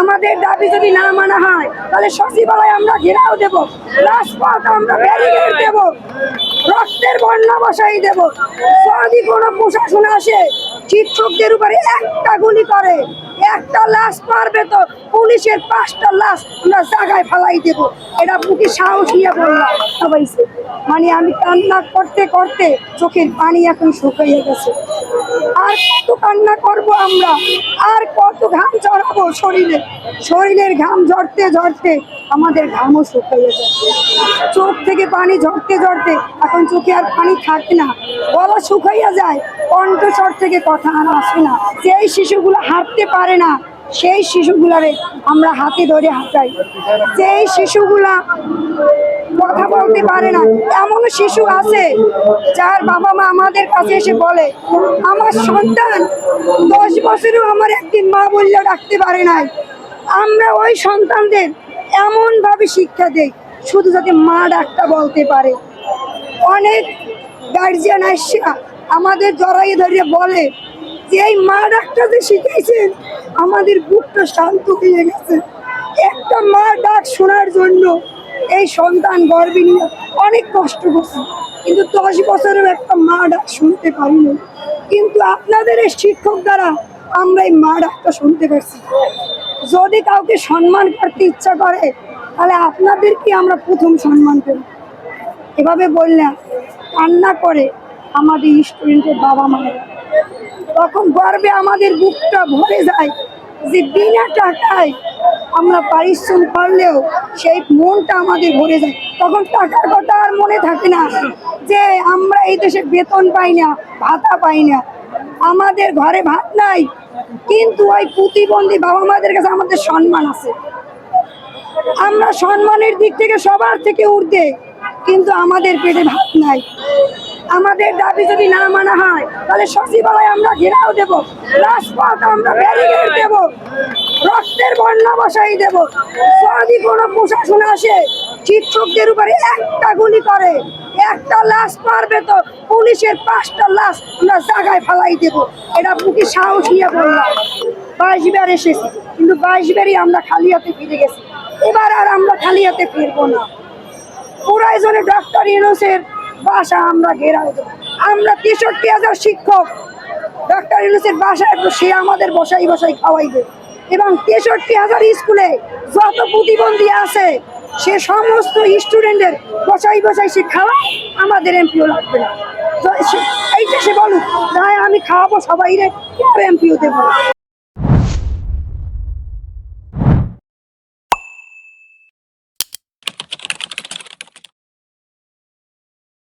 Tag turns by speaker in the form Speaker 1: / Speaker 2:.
Speaker 1: আমাদের দাবি যদি না মানা হয়, তাহলে সচিবালয় আমরা ঘেরাও দেব, রাজপথ আমরা ব্যারিকেড দেব, রক্তের বন্যা বসাই দেব। যদি কোনো প্রশাসন আসে, শিক্ষকদের উপরে একটা গুলি করে, একটা লাশ পারবে তো পুলিশের পাঁচটা লাশ আমরা জায়গায় ফেলাই দেব। এটা বুকে সাহস নিয়ে বললাম। সবাই মানে আমি কান্না করতে করতে চোখের পানি এখন শুকিয়ে গেছে। আর কত কান্না করব আমরা? আর কত ঘাম শরীরে। শরীরের ঘাম ঝরতে ঝরতে আমাদের ঘামও শুকিয়ে যায়। চোখ থেকে পানি ঝরতে ঝরতে এখন চোখে আর পানি থাকে না। গলা শুকাইয়া যায়, কণ্ঠস্বর থেকে কথা আর আসে না। সেই শিশুগুলো হাঁটতে পারে না, সেই শিশুগুলারে আমরা হাতে ধরে হাঁটাই। সেই শিশুগুলা কথা বলতে পারে না। এমন শিশু আছে যার বাবা মা আমাদের কাছে এসে বলে, আমার সন্তান দশ বছরেও আমার একদিন মা বললে ডাকতে পারে নাই। আমরা ওই সন্তানদের এমনভাবে শিক্ষা দেই, শুধু যাতে মা ডাকটা বলতে পারে। অনেক গার্জিয়ান আসা আমাদের জড়াই ধরে বলে, যে এই মা ডাকটা যে শিখেছেন আমাদের বুকটা শান্ত হয়ে গেছে। একটা মা ডাক শোনার জন্য এই সন্তান গর্বে নিয়ে অনেক কষ্ট করছে। কিন্তু দশ বছরের একটা মা ডাক শুনতে পারিনি। কিন্তু আপনাদের এই শিক্ষক দ্বারা আমরা এই মা ডাকটা শুনতে পারছি। যদি কাউকে সম্মান করতে ইচ্ছা করে, তাহলে আপনাদেরকে আমরা প্রথম সম্মান করি। এভাবে বললাম কান্না করে আমাদের স্টুডেন্টের বাবা মায়েরা তখন গর্বে আমাদের বুকটা ভরে যায় যে বিনা টাকায় আমরা পারিশ্রম করলেও সেই মনটা আমাদের ভরে যায়। তখন টাকার কথা আর মনে থাকে না যে আমরা এই দেশে বেতন পাই না, ভাতা পাই না। আমাদের ঘরে ভাত নাই, কিন্তু ওই প্রতিবন্ধী বাবা মাদের কাছে আমাদের সম্মান আছে। আমরা সম্মানের দিক থেকে সবার থেকে উঠতে কিন্তু আমাদের পেটে ভাত নাই। আমাদের দাবি যদি না মানা হয়, তাহলে সচিবালয় আমরা ঘেরাও দেব, রাজপথ আমরা ব্যারিকেড দেব। বন্যা বসাই দেব। যদি কোনো প্রশাসন আসে, শিক্ষকদের উপরে একটা গুলি করে, একটা লাশ পারবে তো পুলিশের পাঁচটা লাশ আমরা জায়গায় ফেলাই দেব। এটা বুকে সাহস নিয়ে বললাম। বাইশ বার এসেছি, কিন্তু বাইশ বারই আমরা খালি হাতে ফিরে গেছি। এবার আর আমরা খালি হাতে ফিরবো না। প্রয়োজনে ডক্টর ইউনুসের বাসা আমরা ঘেরাও দেবো। আমরা তেষট্টি হাজার শিক্ষক, ডক্টর ইউনুসের বাসায় সে আমাদের বসাই বসাই খাওয়াইবে এবং তেষট্টি হাজার স্কুলে যত প্রতিবন্ধী আছে, সে সমস্ত স্টুডেন্টের বসাই বসাই সে খাওয়া আমাদের এমপিও লাগবে না এইটা সে বলুক, তাই আমি খাওয়াবো সবাই রে এমপিও দেবো।